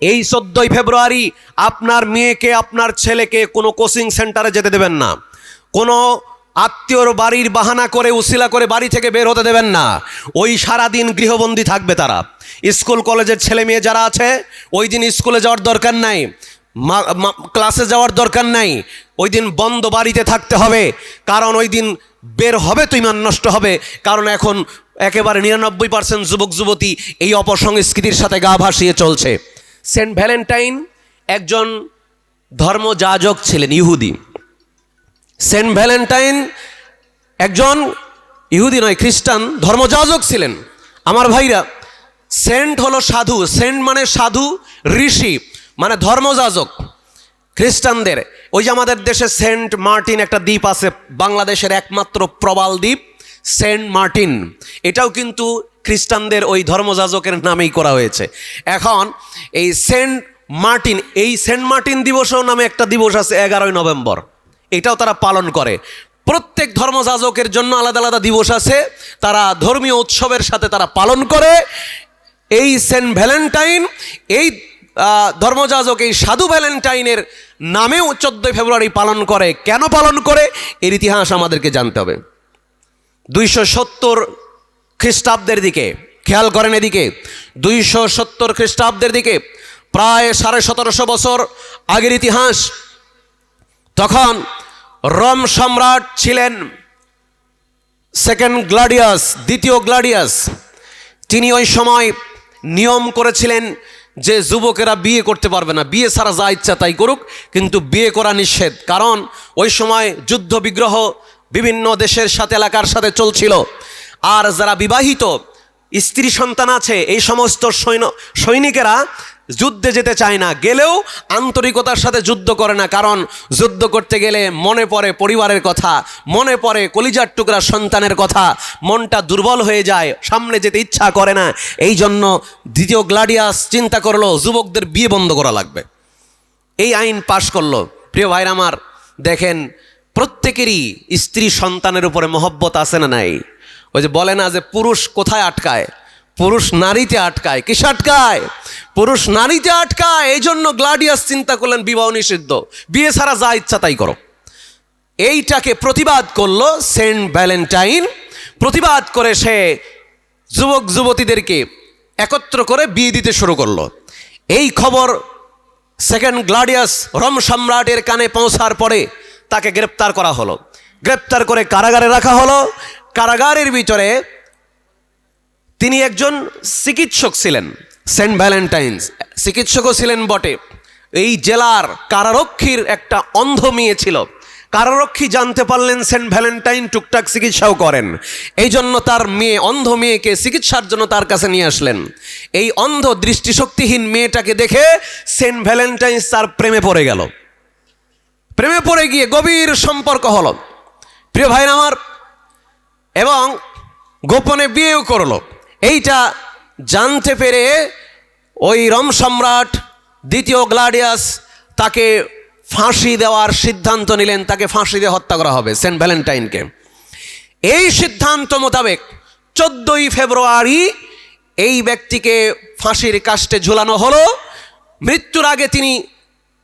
এই চোদ্দই ফেব্রুয়ারি আপনার মেয়েকে, আপনার ছেলেকে কোনো কোচিং সেন্টারে যেতে দেবেন না। কোনো আত্মীয়র বাড়ির বাহানা করে, উসিলা করে বাড়ি থেকে বের হতে দেবেন না। ওই সারাদিন গৃহবন্দী থাকবে তারা। স্কুল, কলেজের ছেলে মেয়ে যারা আছে, ওই দিন স্কুলে যাওয়ার দরকার নাই। ক্লাসে যাওয়ার দরকার নাই। ওই দিন বন্ধ বাড়িতে থাকতে হবে। কারণ ওই দিন বের হবে তো ইমান নষ্ট হবে। কারণ এখন একেবারে নিরানব্বই পার্সেন্ট যুবক যুবতী এই অপসংস্কৃতির সাথে গা ভাসিয়ে চলছে। সেন্ট ভ্যালেন্টাইন একজন ধর্মযাজক ছিলেন, ইহুদি। সেন্ট ভ্যালেন্টাইন একজন ইহুদি নয়, খ্রিস্টান ধর্মযাজক ছিলেন। আমার ভাইরা, সেন্ট হলো সাধু। সেন্ট মানে সাধু, ঋষি মানে ধর্মযাজক, খ্রিস্টানদের। ওই যে আমাদের দেশে সেন্ট মার্টিন একটা দ্বীপ আছে, বাংলাদেশের একমাত্র প্রবাল দ্বীপ। Saint Martin. এটাও কিন্তু খ্রিস্টানদের ওই ধর্মযাজকের নামেই করা হয়েছে। এখন এই সেন্ট মার্টিন, এই সেন্ট মার্টিন দিবসও নামে একটা দিবস আছে এগারোই নভেম্বর। এটাও তারা পালন করে। প্রত্যেক ধর্মযাজকের জন্য আলাদা আলাদা দিবস আছে। তারা ধর্মীয় উৎসবের সাথে তারা পালন করে। এই সেন্ট ভ্যালেন্টাইন, এই ধর্মযাজক এই সাধু ভ্যালেন্টাইনের নামেও চোদ্দোই ফেব্রুয়ারি পালন করে। কেন পালন করে? এর ইতিহাস আমাদেরকে জানতে হবে। দুইশো সত্তর খ্রিস্টাব্দের দিকে, খেয়াল করেন এদিকে, দুইশো সত্তর খ্রিস্টাব্দের দিকে, প্রায় সাড়ে সতেরোশো বছর আগের ইতিহাস, তখন রোম সম্রাট ছিলেন সেকেন্ড গ্লাডিয়াস, দ্বিতীয় গ্লাডিয়াস। তিনি ওই সময় নিয়ম করেছিলেন যে যুবকেরা বিয়ে করতে পারবে না, বিয়ে ছাড়া যা ইচ্ছা তাই করুক, কিন্তু বিয়ে করা নিষেধ। কারণ ওই সময় যুদ্ধ বিগ্রহ বিভিন্ন দেশের সাথে, এলাকার সাথে চলছিল। আর যারা বিবাহিত, স্ত্রী সন্তান আছে, এই সমস্ত সৈন্য সৈনিকেরা যুদ্ধে যেতে চায় না। গেলেও আন্তরিকতার সাথে যুদ্ধ করে না, কারণ যুদ্ধ করতে গেলে মনে পড়ে পরিবারের কথা, মনে পড়ে কলিজার টুকরা সন্তানের কথা, মনটা দুর্বল হয়ে যায়, সামনে যেতে ইচ্ছা করে না। এই জন্য দ্বিতীয় গ্লাডিয়াস চিন্তা করল, যুবকদের বিয়ে বন্ধ করা লাগবে। এই আইন পাশ করল। প্রিয় ভাইরা আমার, দেখেন প্রত্যেকেরই স্ত্রী সন্তানের উপরে মহব্বত আছে না নাই? ওই যে বলে না যে পুরুষ কোথায় আটকায়? পুরুষ নারীতে আটকায়। কিস আটকায়? পুরুষ নারীতে আটকায়। এই জন্য গ্লাডিয়াস চিন্তা করলেন, বিবাহ নিষিদ্ধ। বিয়ে ছাড়া যা ইচ্ছা তাই করো। এইটাকে প্রতিবাদ করল সেন্ট ভ্যালেন্টাইন। প্রতিবাদ করে সে যুবক যুবতীদেরকে একত্র করে বিয়ে দিতে শুরু করল। এই খবর সেকেন্ড গ্লাডিয়াস রোম সম্রাটের কানে পৌঁছার পরে তাকে গ্রেপ্তার করা হলো। গ্রেপ্তার করে কারাগারে রাখা হলো। কারাগারের ভিতরে তিনি একজন চিকিৎসক ছিলেন, সেন্ট ভ্যালেন্টাইন্স। চিকিৎসকও ছিলেন বটে। এই জেলার কারারক্ষীর একটা অন্ধ মেয়ে ছিল। কারারক্ষী জানতে পারলেন সেন্ট ভ্যালেন্টাইন টুকটাক চিকিৎসাও করেন। এই জন্য তার মেয়ে, অন্ধ মেয়েকে চিকিৎসার জন্য তার কাছে নিয়ে আসলেন। এই অন্ধ দৃষ্টিশক্তিহীন মেয়েটাকে দেখে সেন্ট ভ্যালেন্টাইন্স তার প্রেমে পড়ে গেল। প্রেমে পড়ে গিয়ে গভীর সম্পর্ক হলো। প্রিয় ভাইরা আমার, এবং গোপনে বিয়েও করল। এইটা জানতে পেরে ওই রম সম্রাট দ্বিতীয় গ্লাডিয়াস তাকে ফাঁসি দেওয়ার সিদ্ধান্ত নিলেন, তাকে ফাঁসি দিয়ে হত্যা করা হবে সেন্ট ভ্যালেন্টাইনকে। এই সিদ্ধান্ত মোতাবেক চোদ্দই ফেব্রুয়ারি এই ব্যক্তিকে ফাঁসির কাস্টে ঝুলানো হলো। মৃত্যুর আগে তিনি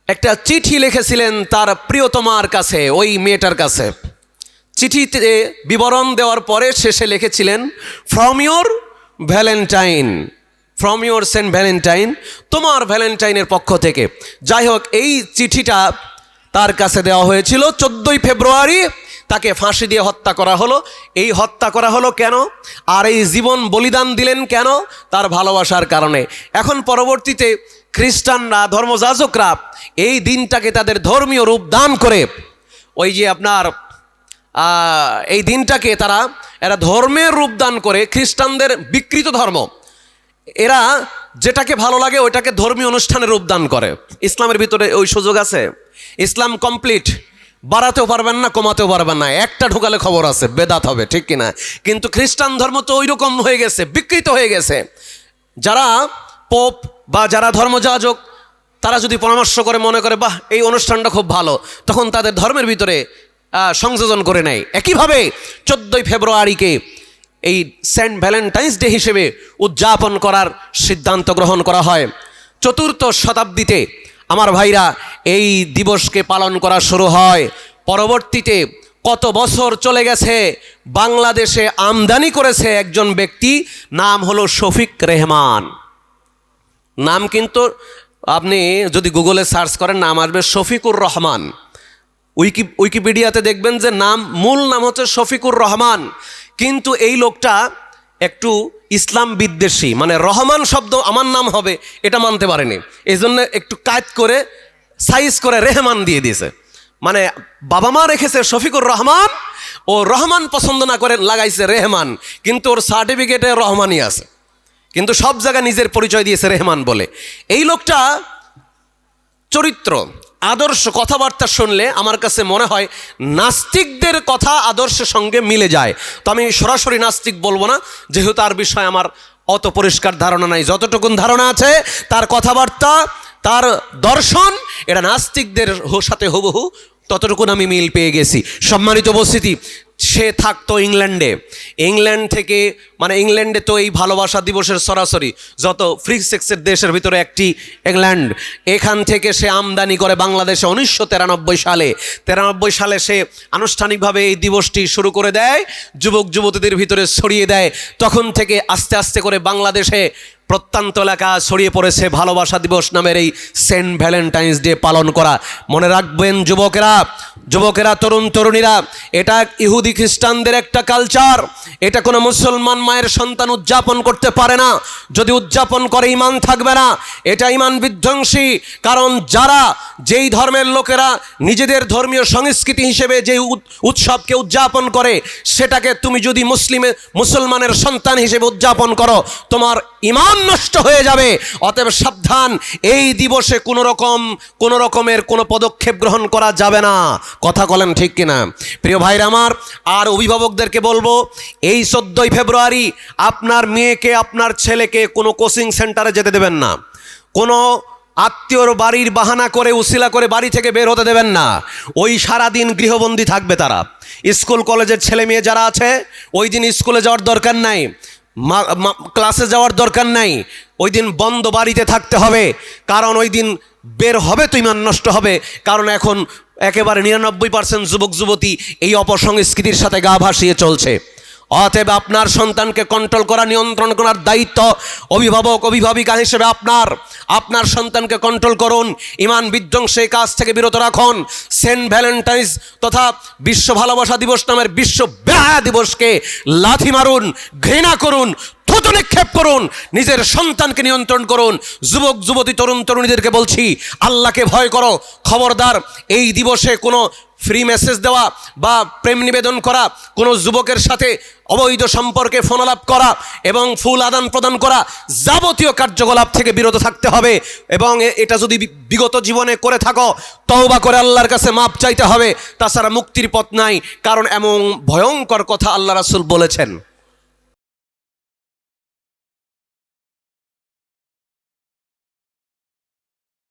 একটা চিঠি লিখেছিলেন তার প্রিয়তমার কাছে, ওই মেয়েটার কাছে। চিঠিতে বিবরণ দেওয়ার পরে শেষে লিখেছিলেন from your Valentine from your Saint Valentine তোমার ভ্যালেন্টাইনের পক্ষ থেকে। যাই হোক, এই চিঠিটা তার কাছে দেওয়া হয়েছিল চোদ্দোই ফেব্রুয়ারি, তাকে ফাঁসি দিয়ে হত্যা করা হলো। এই হত্যা করা হলো কেন? আর এই জীবন বলিদান দিলেন কেন? তার ভালোবাসার কারণে। এখন পরবর্তীতে খ্রিস্টানরা, ধর্মযাজকরা এই দিনটাকে তাদের ধর্মীয় রূপ দান করে। ওই যে আপনার এই দিনটাকে তারা, এরা ধর্মের রূপ দান করে, খ্রিস্টানদের বিকৃত ধর্ম। এরা যেটাকে ভালো লাগে ওইটাকে ধর্মীয় অনুষ্ঠানে রূপদান করে। ইসলামের ভিতরে ওই সুযোগ আছে। ইসলাম কমপ্লিট। বাড়াতেও পারবেন না, কমাতেও পারবেন না। একটা ঢোকালে খবর আছে, বেদাত হবে, ঠিক কিনা? কিন্তু খ্রিস্টান ধর্ম তো ওই রকম হয়ে গেছে, বিকৃত হয়ে গেছে। যারা পোপ বা যারা ধর্মযাজক তারা যদি পরামর্শ করে, মনে করে, বাহ, এই অনুষ্ঠানটা খুব ভালো, তখন তাদের ধর্মের ভিতরে সংযোজন করে নেয়। একইভাবে চোদ্দোই ফেব্রুয়ারিকে এই সেন্ট ভ্যালেন্টাইন্স ডে হিসেবে উদযাপন করার সিদ্ধান্ত গ্রহণ করা হয়। চতুর্থ শতাব্দীতে আমার ভাইরা, এই দিবসকে পালন করা শুরু হয়। পরবর্তীতে কত বছর চলে গেছে, বাংলাদেশে আমদানি করেছে একজন ব্যক্তি, নাম হলো শফিক রেহমান। নাম কিন্তু আপনি যদি গুগলে সার্চ করেন, নাম আসবে শফিকুর রহমান। উইকি উইকিপিডিয়াতে দেখবেন যে নাম, মূল নাম হচ্ছে শফিকুর রহমান। কিন্তু এই লোকটা একটু ইসলাম বিদ্বেষী মানে রহমান শব্দ আমার নাম হবে, এটা মানতে পারেনি। এই জন্য একটু কাজ করে সাইজ করে রেহমান দিয়ে দিয়েছে। মানে বাবা মা রেখেছে শফিকুর রহমান, ও রহমান পছন্দ না করে লাগাইছে রেহমান, কিন্তু ওর সার্টিফিকেটে রহমানই আছে। কিন্তু সব জায়গায় নিজের পরিচয় দিয়েছে রেহমান বলে। এই লোকটা চরিত্র, আদর্শ কথাবার্তা শুনলে আমার কাছে মনে হয় নাস্তিকদের কথা আদর্শের সঙ্গে মিলে যায়। তো আমি সরাসরি নাস্তিক বলব না, যেহেতু তার বিষয়ে আমার অত পরিষ্কার ধারণা নাই। যতটুকুন ধারণা আছে, তার কথাবার্তা, তার দর্শন, এটা নাস্তিকদের সাথে হুবহু ততটুকুন আমি মিল পেয়ে গেছি। সম্মানিত উপস্থিতি সে থাকতো ইংল্যান্ডে। ইংল্যান্ড থেকে মানে ইংল্যান্ডে তো এই ভালোবাসা দিবসের সরাসরি, যত ফ্রি সেক্সের দেশের ভিতরে একটি ইংল্যান্ড, এখান থেকে সে আমদানি করে বাংলাদেশে উনিশশো তিরানব্বই সালে। তিরানব্বই সালে সে আনুষ্ঠানিকভাবে এই দিবসটি শুরু করে দেয় যুবক যুবতীদের ভিতরে ছড়িয়ে দেয়। তখন থেকে আস্তে আস্তে করে বাংলাদেশে প্রত্যন্ত এলাকা ছড়িয়ে পড়েছে ভালোবাসা দিবস নামের এই সেন্ট ভ্যালেন্টাইন্স ডে পালন করা। মনে রাখবেন যুবকেরা যুবকেরা, তরুণ, তরুণীরা, এটা ইহুদি খ্রিস্টানদের একটা কালচার এটা কোনো মুসলমান মায়ের সন্তান উদযাপন করতে পারে না। যদি উদযাপন করে ইমান থাকবে না। এটা ইমান বিধ্বংসী। কারণ যারা, যেই ধর্মের লোকেরা নিজেদের ধর্মীয় সংস্কৃতি হিসেবে যে উৎ- উৎসবকে উদযাপন করে, সেটাকে তুমি যদি মুসলিমে, মুসলমানের সন্তান হিসেবে উদযাপন করো, তোমার ইমান নষ্ট হয়ে যাবে। অতএব সাবধান, এই দিবসে কোনো রকম, কোনো রকমের কোনো পদক্ষেপ গ্রহণ করা যাবে না। কথা বলেন ঠিক কিনা? প্রিয় ভাইরা আমার, আর অভিভাবকদেরকে বলব, এই চোদ্দোই ফেব্রুয়ারি আপনার মেয়েকে, আপনার ছেলেকে কোনো কোচিং সেন্টারে যেতে দেবেন না। কোনো আত্মীয়র বাড়ির বাহানা করে, উসিলা করে বাড়ি থেকে বের হতে দেবেন না। ওই সারাদিন গৃহবন্দী থাকবে তারা। স্কুল কলেজের ছেলে মেয়ে যারা আছে, ওই দিন স্কুলে যাওয়ার দরকার নাই। ক্লাসে যাওয়ার দরকার নাই। ওই দিন বন্ধ বাড়িতে থাকতে হবে। কারণ ওই দিন বের হবে তো ইমান নষ্ট হবে। কারণ এখন একেবারে নিরানব্বই পার্সেন্ট যুবক যুবতী এই অপসংস্কৃতির সাথে গা ভাসিয়ে চলছে। অতএব আপনার সন্তানকে কন্ট্রোল করা, নিয়ন্ত্রণ করার দায়িত্ব অভিভাবক, অভিভাবিকা হিসেবে আপনার। আপনার সন্তানকে কন্ট্রোল করুন, ইমান বিধ্বংসের কাজ থেকে বিরত রাখুন। সেন্ট ভ্যালেন্টাইন্স তথা বিশ্ব ভালোবাসা দিবস নামের বিশ্ব বেহায়া দিবসকে লাথি মারুন, ঘৃণা করুন, থুতু নিক্ষেপ করুন, নিজের সন্তানকে নিয়ন্ত্রণ করুন। যুবক, যুবতী, তরুণ, তরুণীদেরকে বলছি, আল্লাহকে ভয় করো। খবরদার, এই দিবসে কোনো ফ্রি মেসেজ দেওয়া বা প্রেম নিবেদন করা, কোনো যুবকের সাথে অবৈধ সম্পর্কে ফোনালাপ করা এবং ফুল আদান প্রদান করা যাবতীয় কার্যকলাপ থেকে বিরত থাকতে হবে এবং এটা যদি বিগত জীবনে করে থাকো, তওবা করে আল্লাহর কাছে মাপ চাইতে হবে। তাছাড়া মুক্তির পথ নাই, কারণ এমন ভয়ঙ্কর কথা আল্লাহ রাসুল বলেছেন।